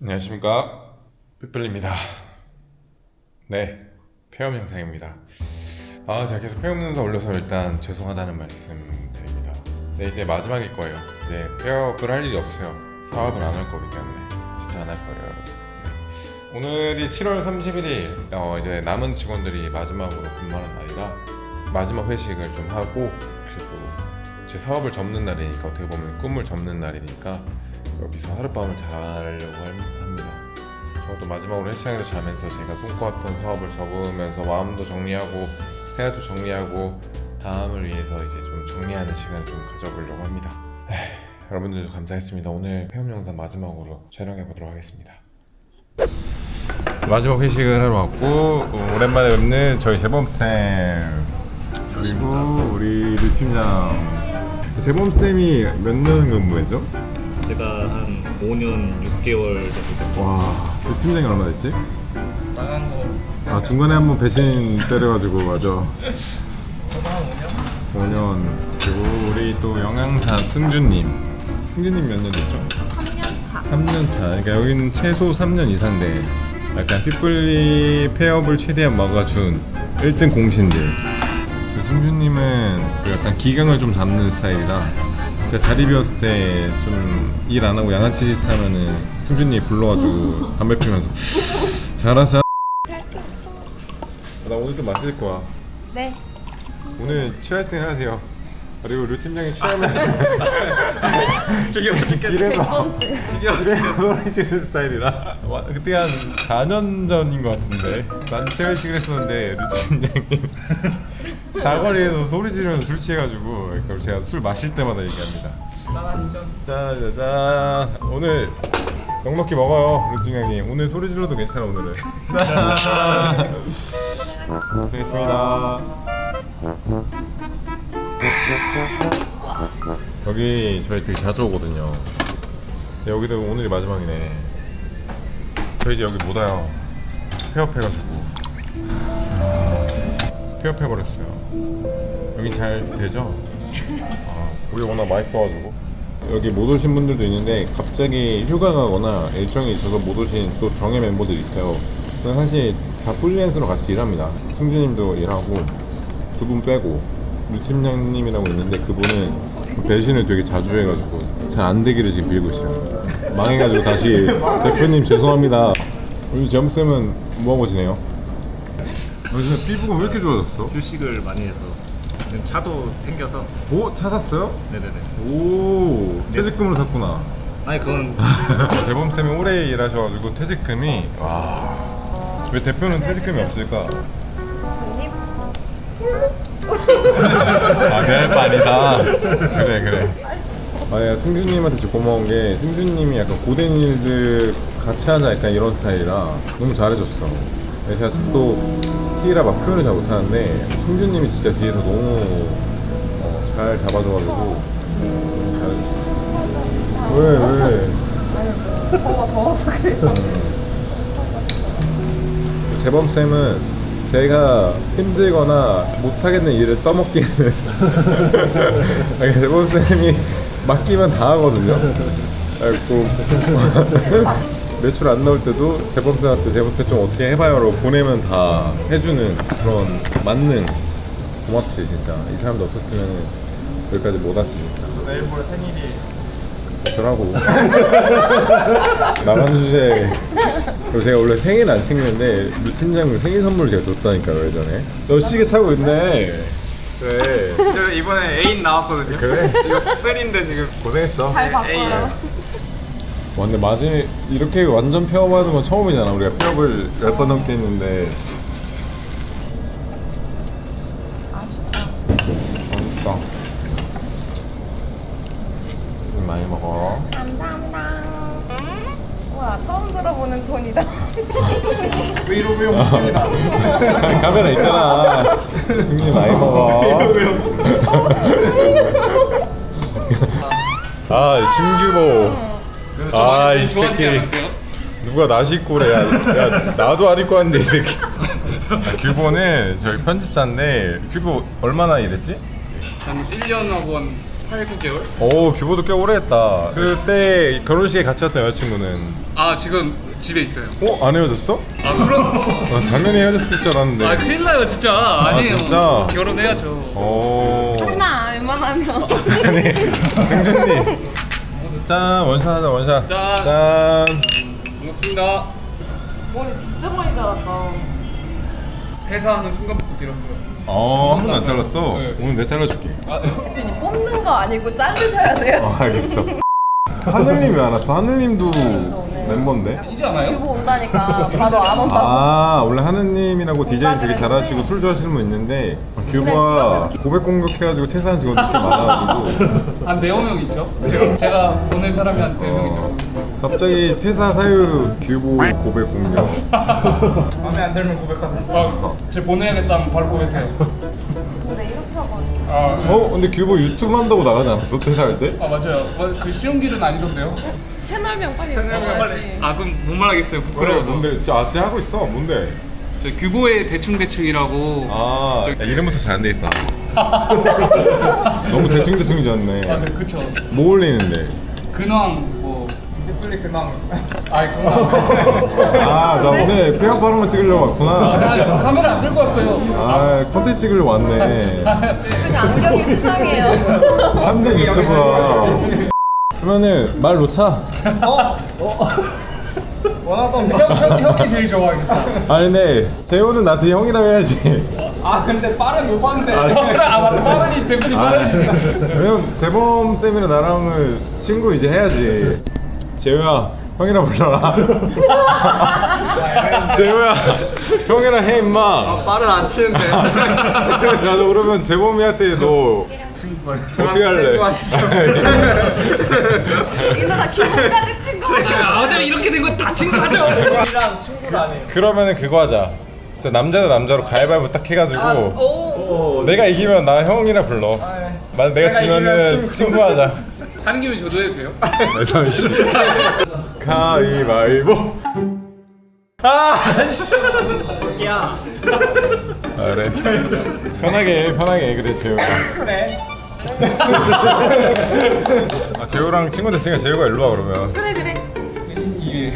안녕하십니까? 삐플입니다. 네 폐업 영상입니다. 아 제가 계속 폐업 영상 올려서 일단 죄송하다는 말씀 드립니다. 네 이제 마지막일 거예요. 이제 폐업을 할 일이 없어요. 사업을 안 할 거기 때문에. 진짜 안 할 거예요 네. 오늘이 7월 31일 어, 이제 남은 직원들이 마지막으로 근무하는 날이라 마지막 회식을 좀 하고 그리고 제 사업을 접는 날이니까 어떻게 보면 꿈을 접는 날이니까 여기서 하룻밤을 자려고 할- 합니다. 저도 마지막으로 헬스장에서 자면서 제가 꿈꿔왔던 사업을 접으면서 마음도 정리하고 생활도 정리하고 다음을 위해서 이제 좀 정리하는 시간을 좀 가져보려고 합니다. 여러분들도 감사했습니다. 오늘 폐업 영상 마지막으로 촬영해 보도록 하겠습니다. 마지막 회식을 하러 왔고 어, 오랜만에 뵙는 저희 재범 쌤 그리고 우리 류 팀장 재범 쌤이 몇 년 근무했죠? 제가 한 5년 6개월 정도 됐고 와, 그 팀장이 얼마 됐지? 나간 거 아 중간에 한번 배신 때려가지고 맞아. 저도 한 5년? 5년 그리고 우리 또 영양사 승준님. 승준님 몇 년 됐죠? 3년 차. 3년 차. 그러니까 여기는 최소 3년 이상 된 약간 핏불리 폐업을 최대한 막아준 1등 공신들. 그 승준님은 그 약간 기강을 좀 잡는 스타일이라 제가 자리 비웠을 때 좀 일 안 하고 양아치 짓 하면은 승준님 불러가지고 담배 피면서 잘하자. 할수 없어. 나 오늘 좀 마실 거야. 네. 오늘 취할생 돼요. 그리고 류 팀장이 취하면 지금 어떻게 이래서 번째. 이래서 소리 지르는 스타일이라 와, 그때 한 4년 전인 것 같은데 난 취회식을 했었는데 류 팀장님 사거리에서 소리 지르면서 술 취해가지고 그럼 제가 술 마실 때마다 얘기합니다. 짜자잔 오늘 넉넉히 먹어요 류 팀장님 오늘 소리 질러도 괜찮아 오늘은. 짠. 고생했습니다. 여기 저희 되게 자주 오거든요. 근데 여기도 오늘이 마지막이네. 저희 이제 여기 못 와요. 폐업해가지고. 아, 폐업해버렸어요. 여긴 잘 되죠? 아, 우리 워낙 맛있어가지고. 여기 못 오신 분들도 있는데 갑자기 휴가 가거나 일정이 있어서 못 오신 또 정예 멤버들이 있어요. 저는 사실 다 프리랜서로 같이 일합니다. 승준님도 일하고 두 분 빼고 류 팀장님이라고 있는데 그분은 배신을 되게 자주 해가지고 잘 안 되기를 지금 빌고 있어요. 망해가지고 다시 대표님 죄송합니다. 우리 재범쌤은 뭐하고 지내요? 요즘 피부가 왜 이렇게 좋아졌어? 휴식을 많이 해서 지금 차도 생겨서 오 찾았어요? 네네네 오 퇴직금으로 샀구나. 아니 그건 재범 쌤이 오래 일하셔가지고 퇴직금이 와 왜 대표는 퇴직금이 없을까? 언니 아 그럴 바 아니다. 그래 그래. 아 내가 승준님한테 진짜 고마운 게 승준님이 약간 고된 일들 같이 하자 약간 이런 스타일이라 너무 잘해줬어. 제가 또 T라 막 표현을 잘 못하는데 승준님이 진짜 뒤에서 너무 어, 잘 잡아줘가지고 잘해줬어. 왜 왜? 더워 더워서 그래요. 재범 쌤은 제가 힘들거나 못하겠는 일을 떠먹기는 재범 쌤이 맡기면 다 하거든요. 그리고 매출 안 나올 때도 재범 쌤한테 재범 쌤 좀 어떻게 해봐요라고 보내면 다 해주는 그런 만능. 고맙지 진짜. 이 사람도 없었으면 여기까지 못 왔지 진짜. 내일 모레 생일이. 어쩌라고. 나간 주제. 그리고 제가 원래 생일 안 챙기는데 류 팀장님 생일 선물 제가 줬다니까요 예전에. 너 시계 차고 있네. 그래. 저 이번에 애인 나왔거든요. 그래. 이거 셀인데 지금 고생했어. 잘 바꿔요. 와 근데 마지 이렇게 완전 폐업하는 건 처음이잖아. 우리가 폐업을 열번 넘게 했는데. 아쉽다. 맛있다. 음, 많이 먹어. 감사합니다. 우와 처음 들어보는 톤이다. 브이로그용 카메라 있잖아. 승진이 많이 먹어. 아 신규모 아, 이 새끼. 누가 나 씻고 그래 야, 야 나도 안 입고 왔는데 이 새끼 아, 규보는 저희 편집자인데 규보 얼마나 일했지? 한 1년 하고 한 8, 9개월? 오 규보도 꽤 오래 했다 그때 결혼식에 같이 왔던 여자친구는 아 지금 집에 있어요. 어? 안 헤어졌어? 아 그럼 나 당연히 헤어졌을 줄 알았는데 아 큰일 나요 진짜 아니에요. 진짜? 결혼해야죠. 오 하지마 웬만하면 아니 승준님 짠 원샷 하자 원샷 짠. 짠. 반갑습니다. 머리 진짜 많이 자랐다 회사하는 순간부터 길었어요. 어, 한 번도 안 잘랐어. 네. 오늘 내가 잘라줄게. 아 대표님 뽑는 거 아니고 자르셔야 돼요 어, 알겠어. 하늘님 왜 안 왔어? 하늘님도 멤버인데? 이지 않아요? 규보 온다니까 바로 안 온다고 아, 원래 하느님이라고 디제잉 되게 잘하시고 술 좋아하시는 분 있는데 규보가 고백 공격해가지고 퇴사한 직원들 꽤 많아가지고 한 네오 명 있죠. 제가 제가 보낸 사람이 한 네 명 있죠. 갑자기 퇴사 사유 규보 고백 공격. 마음에 안 들면 고백하세요. 아 제 보내야겠다 하면 바로 고백해요. 아, 어, 근데 규보 유튜브 한다고 나가지 않았어? 퇴사할 때? 아 맞아요. 뭐, 그 쉬운 길은 아니던데요. 채널명 빨리 채널명 빨리. 아 그럼 못 말하겠어요. 부끄러워서. 뭔데? 저 아직 하고 있어. 뭔데? 저 규보의 대충 대충이라고. 아, 저- 야, 이름부터 잘 안 돼 있다. 너무 대충대충이졌네. 아 네, 그쵸. 뭐 올리는데? 근황 뭐. 넷 플릭 근황. 아이 근황. 아, 나 오늘 폐업 하는 거 찍으려고 아, 왔구나. 나 카메라 안 들고 왔어요. 아, 콘텐츠 찍으려고 왔네. 그냥 안경이 수상해요 3대 유튜버야. 그러면은 말 놓자. 원하던 거. 형, 형, 형이 제일 좋아하겠다. 아니 근데 재호는 나한테 형이라고 해야지. 아 근데 빠른 오빠인데. 아 맞다. 빠르니 대표님 아, 빠르니. 왜냐면 재범 쌤이랑 나랑은 친구 이제 해야지. 재호야, 형이라 불러라. 재호야, 형이라 해 임마. 아, 말은 안 치는데. 야너 그러면 재범이한테 너 어떻게 할래? 친구 하시죠. 이러다 기분까지 친구 아, 어차피 이렇게 된건다 친구하죠. 이랑 친구가 아니에요. 그러면은 그거 하자. 저 남자도 남자로 가위바위보 딱 해가지고 오 내가 이기면 나 형이라 불러. 만 내가 내가 지면은 친구. 친구하자. 하는 김에 저도 해도 돼요? 그래서 씨. 가위바위보. 아, 씨. 야. 아, 그래. 편하게 해, 편하게 해. 그래 재호. 그래. 아 재호랑 친구 됐으니까 재호가 일로 와 그러면. 그래 그래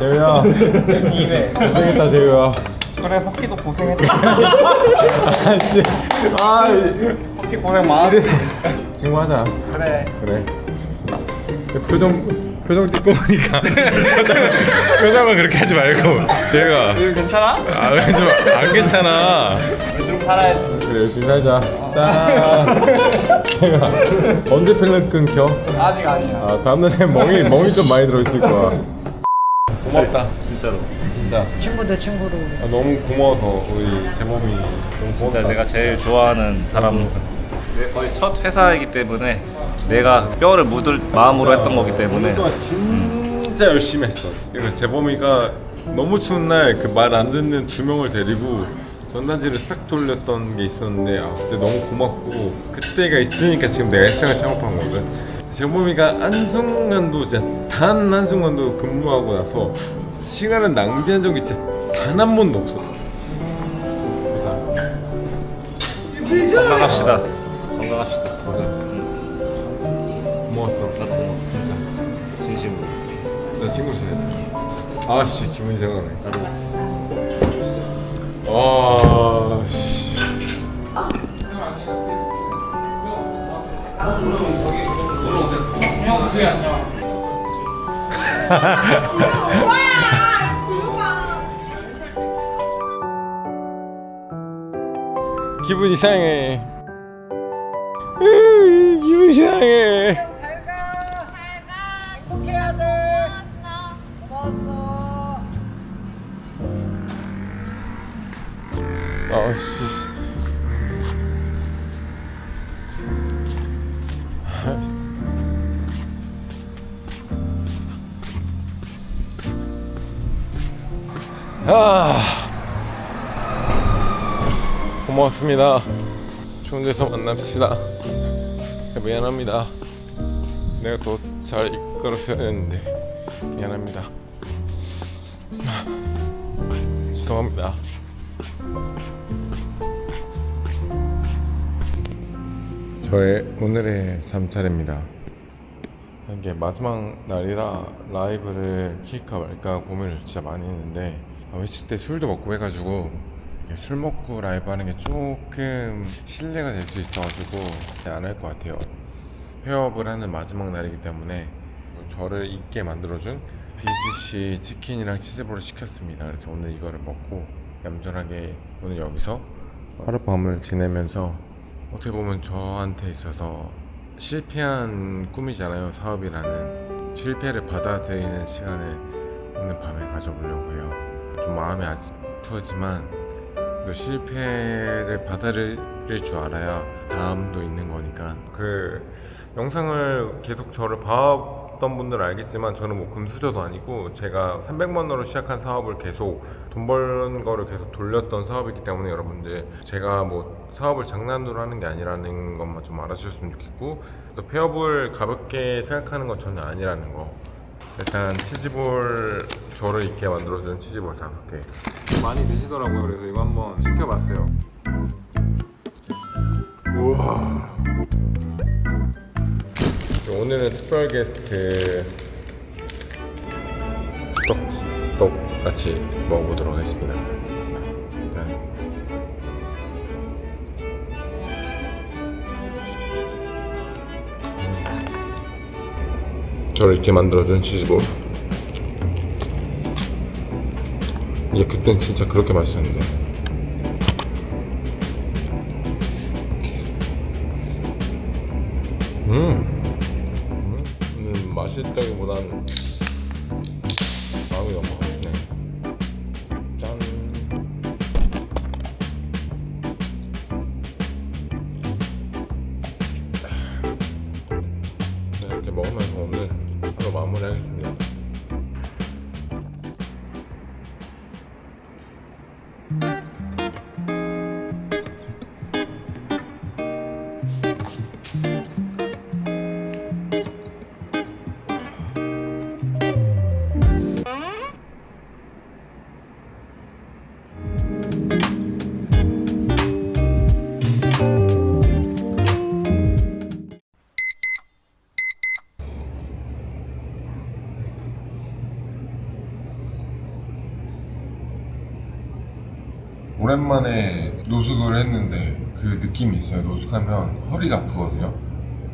재호야. 고생했다 재호야. 그래 석기도 고생했다. 아 씨. 아 이- 석기 고생 많았어. 친구 하자. 그래. 그래. 표정 표정 띄고 보니까 표정, 표정은 그렇게 하지 말고 지금 괜찮아? 아 좀 안 괜찮아. 요즘 살아야지. 그래 열심히 살자. 짠. 제가 언제 필름 끊겨? 아직 아니야. 아 다음날에 멍이 멍이 좀 많이 들어있을 거야. 고맙다. 진짜로. 진짜. 친구 대 친구로 아, 너무 고마워서 우리 제몸이 너무 진짜 고맙다. 내가 제일 좋아하는 사람. 내 거의 첫 회사이기 때문에 내가 뼈를 묻을 마음으로 했던 거기 때문에 동안 진짜 열심히 했어. 그러니까 재범이가 너무 추운 날 그 말 안 듣는 두 명을 데리고 전단지를 싹 돌렸던 게 있었는데 아 그때 너무 고맙고 그때가 있으니까 지금 내가 일상을 창업한 거거든. 재범이가 한 순간도 진짜 단 한 순간도 근무하고 나서 시간을 낭비한 적이 진짜 단 한 번도 없었어. 보자. 건강합시다. 건강합시다. 보자. 고마웠어. 나도 고마워. 진짜 진짜 진심으로. 나 친구 지내. 아씨 기분이 생각나네. 나도 아 씨. 형 그게 기분 이상해. 으, 기분 이상해. 잘가 잘가 행복해야 돼 고마웠어 아 씨. 아. 고맙습니다. 좋은 데서 만납시다. 미안합니다. 내가 더 잘 이끌었어야 했는데 미안합니다. 죄송합니다. 자, 저의 오늘의 잠차례입니다. 이게 마지막 날이라 라이브를 킬까 말까 고민을 진짜 많이 했는데 아, 회식 때 술도 먹고 해가지고 이게 술 먹고 라이브 하는 게 조금 신뢰가 될 수 있어가지고 안 할 것 같아요. 폐업을 하는 마지막 날이기 때문에 저를 잊게 만들어준 비즈씨 치킨이랑 치즈볼을 시켰습니다. 그래서 오늘 이거를 먹고 얌전하게 오늘 여기서 하룻밤을 지내면서 어떻게 보면 저한테 있어서 실패한 꿈이잖아요 사업이라는 실패를 받아들이는 시간을 오늘 밤에 가져보려고 해요 좀 마음이 아프지만 또 실패를 받아들일 줄 알아야 다음도 있는 거니까. 그 영상을 계속 저를 봐왔던 분들은 알겠지만 저는 뭐 금수저도 아니고 제가 300만 원으로 시작한 사업을 계속 돈 버는 거를 계속 돌렸던 사업이기 때문에 여러분들 제가 뭐 사업을 장난으로 하는 게 아니라는 것만 좀 알아주셨으면 좋겠고 또 폐업을 가볍게 생각하는 건 전혀 아니라는 거 일단 치즈볼 저를 있게 만들어준 치즈볼 다섯 개. 많이 드시더라고요. 그래서 이거 한번 시켜봤어요. 우와. 오늘은 특별 게스트 떡, 떡 같이 먹어보도록 하겠습니다 저를 이렇게 만들어준 치즈볼 이게 그땐 진짜 그렇게 맛있었는데. 음, 음, 음 맛있다기보다는 오랜만에 노숙을 했는데 그 느낌이 있어요. 노숙하면 허리가 아프거든요.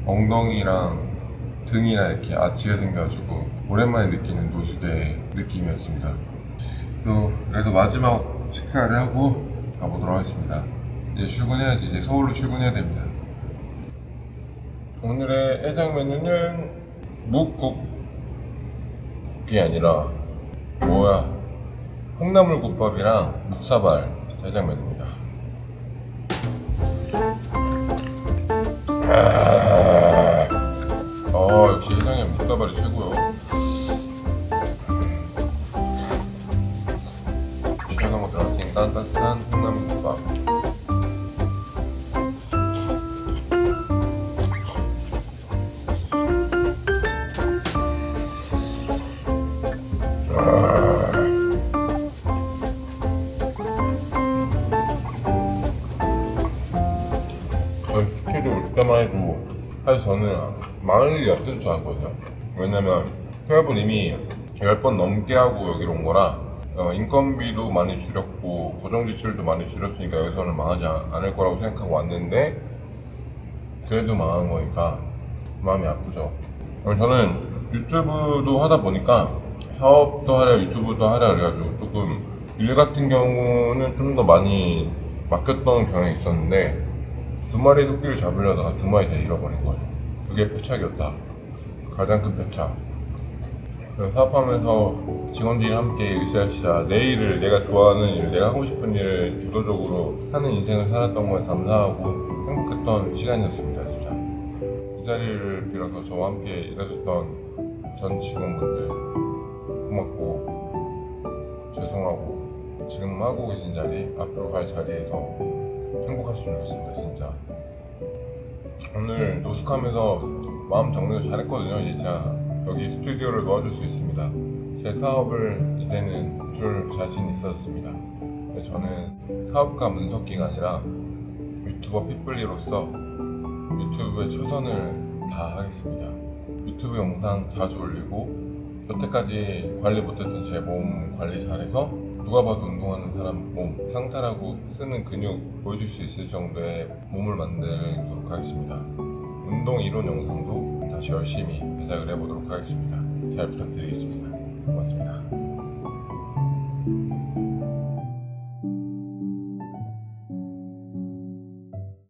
엉덩이랑 등이나 이렇게 아치가 생겨가지고 오랜만에 느끼는 노숙의 느낌이었습니다. 또 그래도 마지막 식사를 하고 가보도록 하겠습니다. 이제 출근해야지. 이제 서울로 출근해야 됩니다. 오늘의 해장 메뉴는 묵국이 아니라 뭐야 콩나물 국밥이랑 묵사발 해장면입니다. 아, 사실 저는 망할 일이 없을 줄 알거든요. 왜냐면 회합을 이미 10번 넘게 하고 여기로 온 거라 어, 인건비도 많이 줄였고 고정 지출도 많이 줄였으니까 여기서는 망하지 않- 않을 거라고 생각하고 왔는데 그래도 망한 거니까 마음이 아프죠. 어, 저는 유튜브도 하다 보니까 사업도 하려 유튜브도 하려 그래가지고 조금 일 같은 경우는 좀 더 많이 맡겼던 경향이 있었는데 두 마리 토끼를 잡으려다가 두 마리 다 잃어버린 거예요. 그게 패착이었다. 가장 큰. 그래서 사업하면서 직원들이 함께 으쌰으쌰 내 일을 내가 좋아하는 일, 내가 하고 싶은 일을 주도적으로 하는 인생을 살았던 거에 감사하고 행복했던 시간이었습니다, 진짜. 이 자리를 빌어서 저와 함께 일하셨던 전 직원분들 고맙고 죄송하고 지금 하고 계신 자리, 앞으로 갈 자리에서 행복했으면 좋겠습니다, 진짜. 오늘 노숙하면서 마음 정리를 잘했거든요, 진짜. 여기 스튜디오를 놓아줄 수 있습니다. 제 사업을 이제는 줄 자신 있었습니다. 근데 저는 사업가 문석기가 아니라 유튜버 핏불리로서 유튜브에 최선을 다하겠습니다. 유튜브 영상 자주 올리고 여태까지 관리 못했던 제 몸 관리 잘해서 누가 봐도 운동하는 사람 몸 상탈하고 쓰는 근육 보여줄 수 있을 정도의 몸을 만들도록 하겠습니다. 운동 이론 영상도 다시 열심히 제작을 해보도록 하겠습니다. 잘 부탁드리겠습니다. 고맙습니다.